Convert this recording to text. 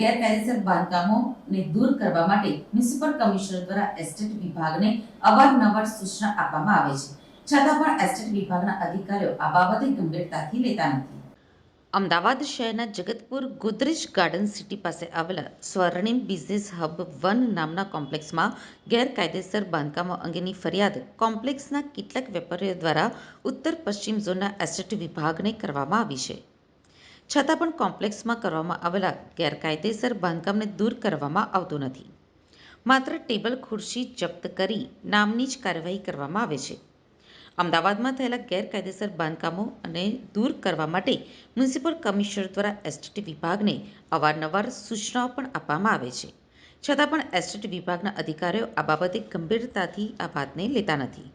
ગેરકાયદેસર બાંધકામોને દૂર કરવા માટે મ્યુનિસિપલ કમિશનર દ્વારા એસ્ટેટ વિભાગને અવારનવાર સૂચના આપવામાં આવે છે. છતાં પણ એસ્ટેટ વિભાગના અધિકારીઓ આ બાબતે ગંભીરતાથી લેતા નથી. અમદાવાદ શહેરના જગતપુર ગોદરેજ ગાર્ડન સિટી પાસે આવેલા સ્વર્ણિમ બિઝનેસ હબ વન નામના કોમ્પ્લેક્સમાં ગેરકાયદેસર બાંધકામો અંગેની ફરિયાદ કોમ્પ્લેક્સના કેટલાક વેપારીઓ દ્વારા ઉત્તર પશ્ચિમ ઝોનના એસેટ વિભાગને કરવામાં આવી છે. છતાં પણ કોમ્પ્લેક્સમાં કરવામાં આવેલા ગેરકાયદેસર બાંધકામને દૂર કરવામાં આવતું નથી. માત્ર ટેબલ ખુરશી જપ્ત કરી નામની જ કાર્યવાહી કરવામાં આવે છે. અમદાવાદમાં થયેલા ગેરકાયદેસર બાંધકામો અને દૂર કરવા માટે મ્યુનિસિપલ કમિશનર દ્વારા એસટીટી વિભાગને અવારનવાર સૂચનાઓ પણ આપવામાં આવે છે. છતાં પણ એસટીટી વિભાગના અધિકારીઓ આ બાબતે ગંભીરતાથી આ વાતને લેતા નથી.